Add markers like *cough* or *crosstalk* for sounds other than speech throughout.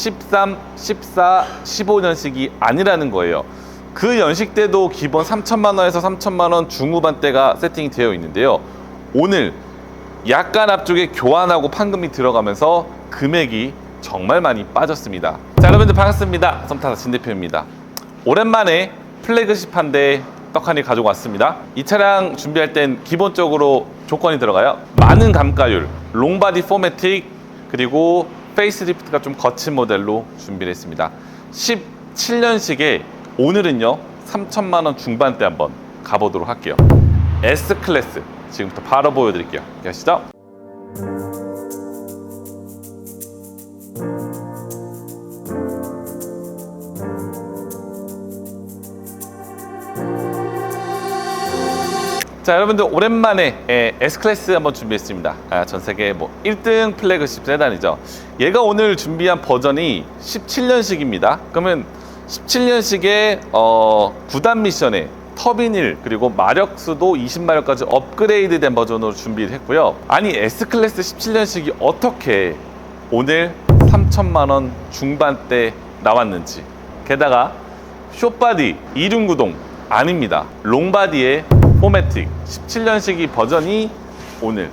13, 14, 15년식이 아니라는 거예요. 그 연식 때도 기본 3천만 원에서 3천만 원 중후반대가 세팅이 되어 있는데요. 오늘 약간 앞쪽에 교환하고 판금이 들어가면서 금액이 정말 많이 빠졌습니다. 자, 여러분들 반갑습니다. 썸타사 진 대표입니다. 오랜만에 플래그십 한 대 떡하니 가지고 왔습니다. 이 차량 준비할 땐 기본적으로 조건이 들어가요. 많은 감가율, 롱바디 포매틱, 그리고 페이스리프트가 좀 거친 모델로 준비를 했습니다. 17년식에 오늘은요 3천만 원 중반대 한번 가보도록 할게요. S 클래스 지금부터 바로 보여드릴게요. 가시죠. 자 여러분들 오랜만에 예, S클래스 한번 준비했습니다. 아, 전 세계 뭐 1등 플래그십 세단이죠. 얘가 오늘 준비한 버전이 17년식입니다. 그러면 17년식의 어, 9단 미션에 터빈1 그리고 마력수도 20마력까지 업그레이드 된 버전으로 준비를 했고요. 아니 S클래스 17년식이 어떻게 오늘 3천만원 중반대 나왔는지. 게다가 쇼바디 이륜구동 아닙니다. 롱바디의 포매틱 17년식 이 버전이 오늘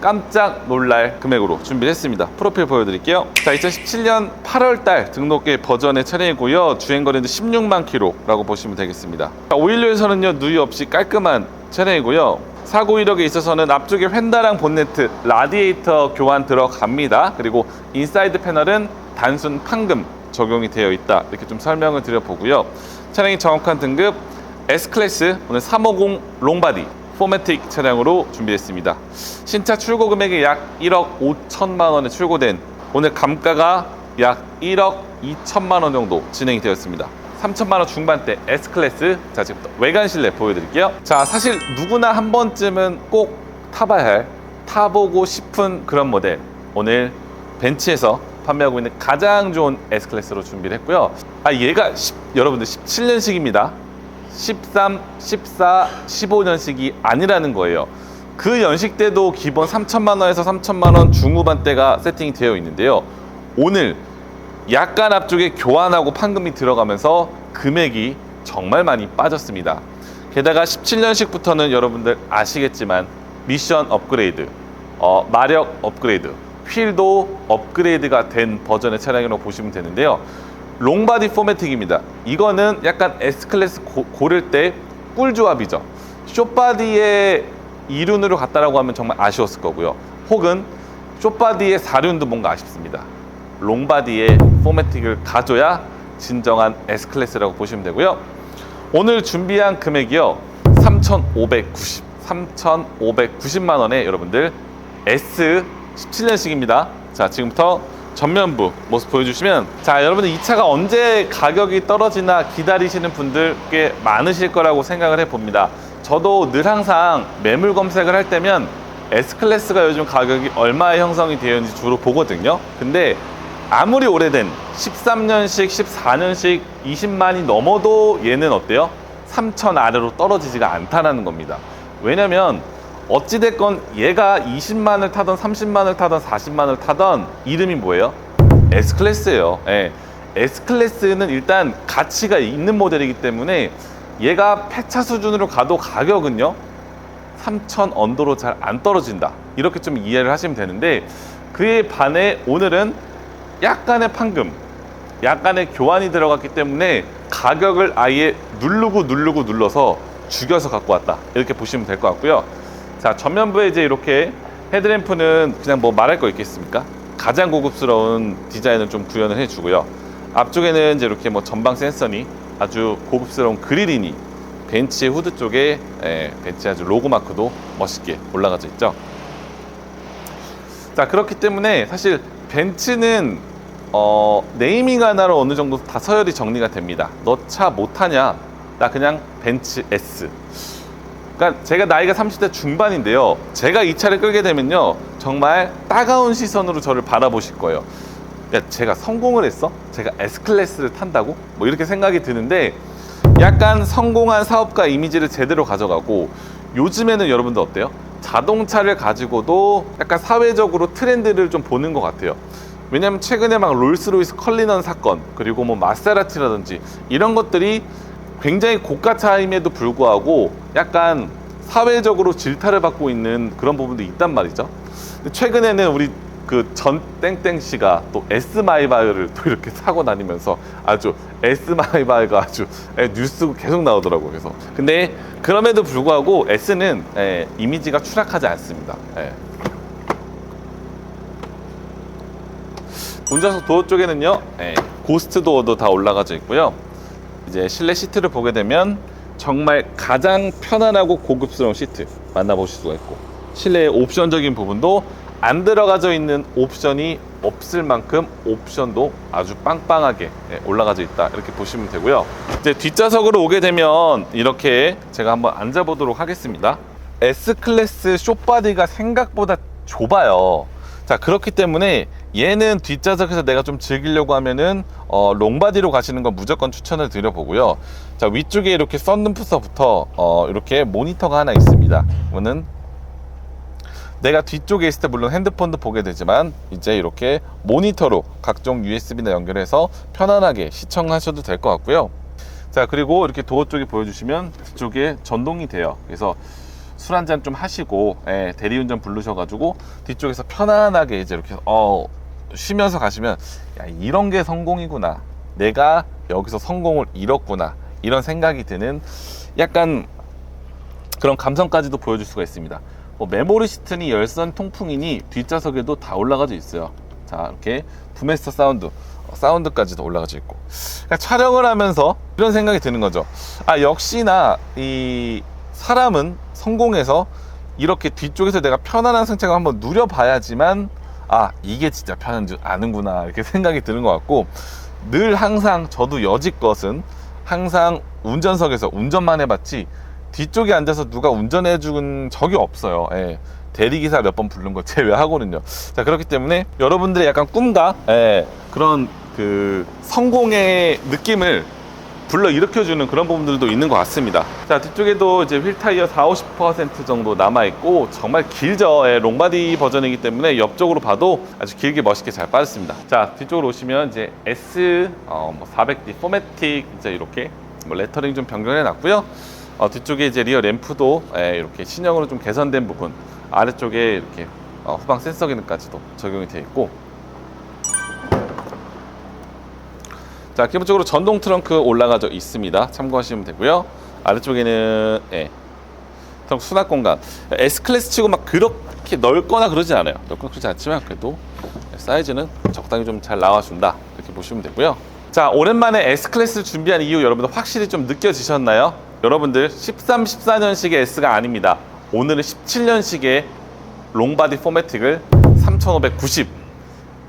깜짝 놀랄 금액으로 준비했습니다. 프로필 보여드릴게요. 자, 2017년 8월달 등록의 버전의 차량이고요. 주행거리는 16만 킬로라고 보시면 되겠습니다. 자, 오일류에서는요 누이 없이 깔끔한 차량이고요. 사고 이력에 있어서는 앞쪽에 휀다랑 본네트, 라디에이터 교환 들어갑니다. 그리고 인사이드 패널은 단순 판금 적용이 되어 있다. 이렇게 좀 설명을 드려보고요. 차량의 정확한 등급 S클래스 오늘 350 롱바디 포매틱 차량으로 준비했습니다. 신차 출고 금액이 약 1억 5천만 원에 출고된 오늘 감가가 약 1억 2천만 원 정도 진행이 되었습니다. 3천만 원 중반대 S클래스 자 지금부터 외관 실내 보여드릴게요. 자 사실 누구나 한 번쯤은 꼭 타봐야 할 타보고 싶은 그런 모델 오늘 벤츠에서 판매하고 있는 가장 좋은 S클래스로 준비를 했고요. 아 얘가 10, 여러분들 17년식입니다. 13, 14, 15년식이 아니라는 거예요. 그 연식 때도 기본 3천만 원에서 3천만 원 중후반대가 세팅이 되어 있는데요. 오늘 약간 앞쪽에 교환하고 판금이 들어가면서 금액이 정말 많이 빠졌습니다. 게다가 17년식부터는 여러분들 아시겠지만 미션 업그레이드, 어, 마력 업그레이드, 휠도 업그레이드가 된 버전의 차량이라고 보시면 되는데요. 롱바디 포매틱입니다. 이거는 약간 S클래스 고, 고를 때 꿀조합이죠. 쇼바디의 이륜으로 갔다라고 하면 정말 아쉬웠을 거고요. 혹은 쇼바디의 사륜도 뭔가 아쉽습니다. 롱바디의 포매틱을 가져야 진정한 S클래스라고 보시면 되고요. 오늘 준비한 금액이요. 3,590, 3,590만 원에 여러분들 S 17년식입니다. 자, 지금부터 전면부 모습 보여주시면 자 여러분들 이 차가 언제 가격이 떨어지나 기다리시는 분들 꽤 많으실 거라고 생각을 해봅니다. 저도 늘 항상 매물 검색을 할 때면 S클래스가 요즘 가격이 얼마에 형성이 되어 있는지 주로 보거든요. 근데 아무리 오래된 13년식 14년식 20만이 넘어도 얘는 어때요? 3천 아래로 떨어지지가 않다는 겁니다. 왜냐면 어찌됐건 얘가 20만을 타던 30만을 타던 40만을 타던 이름이 뭐예요? S클래스예요. 예. S클래스는 일단 가치가 있는 모델이기 때문에 얘가 폐차 수준으로 가도 가격은요 3천 언더로 잘 안 떨어진다. 이렇게 좀 이해를 하시면 되는데 그에 반해 오늘은 약간의 판금, 약간의 교환이 들어갔기 때문에 가격을 아예 누르고 누르고 눌러서 죽여서 갖고 왔다. 이렇게 보시면 될 것 같고요. 자 전면부에 이제 이렇게 헤드램프는 그냥 뭐 말할 거 있겠습니까? 가장 고급스러운 디자인을 좀 구현을 해주고요. 앞쪽에는 이제 이렇게 뭐 전방 센서니 아주 고급스러운 그릴이니 벤츠의 후드 쪽에 예, 벤츠 아주 로고 마크도 멋있게 올라가져 있죠. 자 그렇기 때문에 사실 벤츠는 어, 네이밍 하나로 어느 정도 다 서열이 정리가 됩니다. 너 차못 타냐? 나 그냥 벤츠 S. 그러니까 제가 나이가 30대 중반인데요. 제가 이 차를 끌게 되면요. 정말 따가운 시선으로 저를 바라보실 거예요. 야, 제가 성공을 했어? 제가 S클래스를 탄다고? 뭐 이렇게 생각이 드는데 약간 성공한 사업가 이미지를 제대로 가져가고 요즘에는 여러분들 어때요? 자동차를 가지고도 약간 사회적으로 트렌드를 좀 보는 것 같아요. 왜냐면 최근에 막 롤스로이스 컬리넌 사건 그리고 뭐 마세라티라든지 이런 것들이 굉장히 고가 차임에도 불구하고 약간 사회적으로 질타를 받고 있는 그런 부분도 있단 말이죠. 최근에는 우리 그 전 땡땡 씨가 또 S 마이바이를 또 이렇게 사고 다니면서 아주 S 마이바이가 아주 예, 뉴스 계속 나오더라고요. 그래서 근데 그럼에도 불구하고 S는 예, 이미지가 추락하지 않습니다. 예. 운전석 도어 쪽에는요 예, 고스트 도어도 다 올라가져 있고요 이제 실내 시트를 보게 되면 정말 가장 편안하고 고급스러운 시트 만나보실 수가 있고 실내의 옵션적인 부분도 안 들어가져 있는 옵션이 없을 만큼 옵션도 아주 빵빵하게 예, 올라가져 있다 이렇게 보시면 되고요. 이제 뒷좌석으로 오게 되면 이렇게 제가 한번 앉아 보도록 하겠습니다. S클래스 숏바디가 생각보다 좁아요. 자 그렇기 때문에 얘는 뒷좌석에서 내가 좀 즐기려고 하면은 어, 롱바디로 가시는 건 무조건 추천을 드려보고요. 자 위쪽에 이렇게 썬루프서부터 어, 이렇게 모니터가 하나 있습니다. 이거는 내가 뒤쪽에 있을 때 물론 핸드폰도 보게 되지만 이제 이렇게 모니터로 각종 USB나 연결해서 편안하게 시청하셔도 될 것 같고요. 자 그리고 이렇게 도어 쪽에 보여주시면 뒤쪽에 전동이 돼요. 그래서 술 한잔 좀 하시고 예, 대리운전 부르셔가지고 뒤쪽에서 편안하게 이제 이렇게 어 쉬면서 가시면 야 이런 게 성공이구나. 내가 여기서 성공을 이뤘구나. 이런 생각이 드는 약간 그런 감성까지도 보여줄 수가 있습니다. 뭐 메모리 시트니 열선 통풍이니 뒷좌석에도 다 올라가져 있어요. 자 이렇게 부메스터 사운드 어, 사운드까지도 올라가져 있고. 그러니까 촬영을 하면서 이런 생각이 드는 거죠. 아 역시나 이 사람은 성공해서 이렇게 뒤쪽에서 내가 편안한 승차감 한번 누려봐야지만 아 이게 진짜 편한 줄 아는구나 이렇게 생각이 드는 것 같고 늘 항상 저도 여지껏은 항상 운전석에서 운전만 해봤지 뒤쪽에 앉아서 누가 운전해 준 적이 없어요 예. 대리기사 몇 번 부른 거 *laughs* 제외하고는요 자 그렇기 때문에 여러분들의 약간 꿈과 예, 그런 그 성공의 느낌을 불러 일으켜주는 그런 부분들도 있는 것 같습니다. 자 뒤쪽에도 이제 휠 타이어 4, 50% 정도 남아 있고 정말 길죠. 예, 롱바디 버전이기 때문에 옆쪽으로 봐도 아주 길게 멋있게 잘 빠졌습니다. 자 뒤쪽으로 오시면 이제 S 어, 뭐 400D 포매틱 이제 이렇게 뭐 레터링 좀 변경해 놨고요. 어, 뒤쪽에 이제 리어 램프도 예, 이렇게 신형으로 좀 개선된 부분 아래쪽에 이렇게 어, 후방 센서 기능까지도 적용이 되어 있고 자 기본적으로 전동 트렁크 올라가져 있습니다. 참고하시면 되고요. 아래쪽에는 예, 트렁크 수납 공간. S 클래스 치고 막 그렇게 넓거나 그러진 않아요. 넓거나 그러지 않지만 그래도 사이즈는 적당히 좀 잘 나와준다. 이렇게 보시면 되고요. 자 오랜만에 S 클래스를 준비한 이유 여러분들 확실히 좀 느껴지셨나요? 여러분들 13, 14년식의 S가 아닙니다. 오늘은 17년식의 롱바디 포매틱을 3590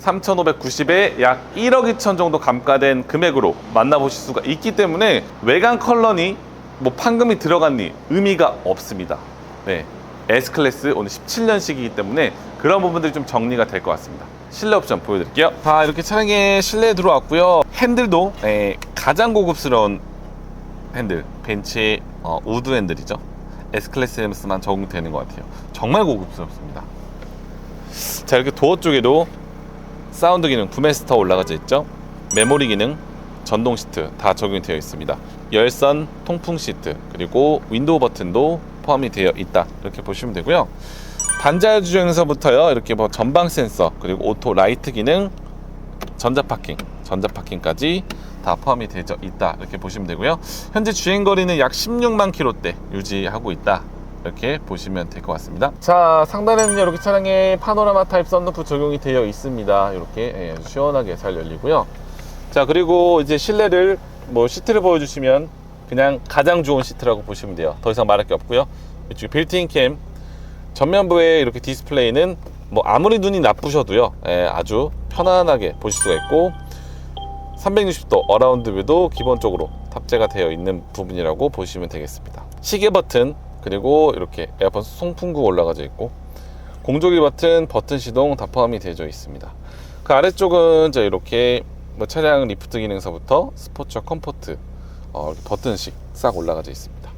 3,590에 약 1억 2천 정도 감가된 금액으로 만나보실 수가 있기 때문에 외관 컬러니 뭐 판금이 들어갔니 의미가 없습니다. 네. S클래스 오늘 17년식이기 때문에 그런 부분들이 좀 정리가 될 것 같습니다. 실내 옵션 보여드릴게요. 자, 이렇게 차량에 실내에 들어왔고요. 핸들도 네, 가장 고급스러운 핸들, 벤츠의 어, 우드 핸들이죠. S클래스에만 적용되는 것 같아요. 정말 고급스럽습니다. 자, 이렇게 도어 쪽에도 사운드 기능 부메스터 올라가져 있죠? 메모리 기능 전동 시트 다 적용이 되어 있습니다. 열선 통풍 시트 그리고 윈도우 버튼도 포함이 되어 있다. 이렇게 보시면 되고요. 반자율 주행에서부터요 이렇게 뭐 전방 센서 그리고 오토 라이트 기능 전자 파킹 전자 파킹까지 다 포함이 되어 있다. 이렇게 보시면 되고요. 현재 주행 거리는 약 16만 킬로대 유지하고 있다 이렇게 보시면 될 것 같습니다. 자 상단에는 이렇게 차량에 파노라마 타입 썬루프 적용이 되어 있습니다. 이렇게 예, 시원하게 잘 열리고요. 자 그리고 이제 실내를 뭐 시트를 보여주시면 그냥 가장 좋은 시트라고 보시면 돼요. 더 이상 말할 게 없고요. 이쪽 빌트인 캠 전면부에 이렇게 디스플레이는 뭐 아무리 눈이 나쁘셔도요 예, 아주 편안하게 보실 수가 있고 360도 어라운드 뷰도 기본적으로 탑재가 되어 있는 부분이라고 보시면 되겠습니다. 시계 버튼 그리고 이렇게 에어컨 송풍구 올라가져 있고 공조기 버튼, 버튼 시동 다 포함이 되어 있습니다. 그 아래쪽은 저 이렇게 뭐 차량 리프트 기능서부터 스포츠와 컴포트 어, 버튼식 싹 올라가져 있습니다.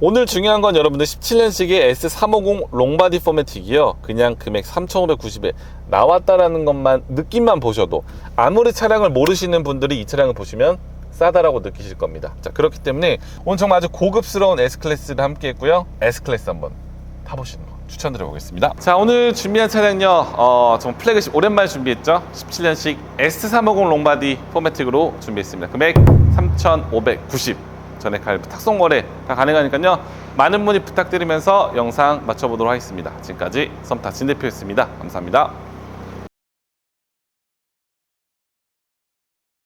오늘 중요한 건 여러분들 17년식의 S350 롱바디 포매틱이요. 그냥 금액 3,590에 나왔다라는 것만 느낌만 보셔도 아무리 차량을 모르시는 분들이 이 차량을 보시면 싸다라고 느끼실 겁니다. 자, 그렇기 때문에 오늘 정말 아주 고급스러운 S클래스를 함께 했고요. S클래스 한번 타보시는 거 추천드려 보겠습니다. 자, 오늘 준비한 차량요. 어, 정말 플래그십 오랜만에 준비했죠. 17년식 S350 롱바디 포매틱으로 준비했습니다. 금액 3,590. 전액 할부 탁송 거래 다 가능하니까요. 많은 문의 부탁드리면서 영상 마쳐보도록 하겠습니다. 지금까지 썸타 진 대표였습니다. 감사합니다.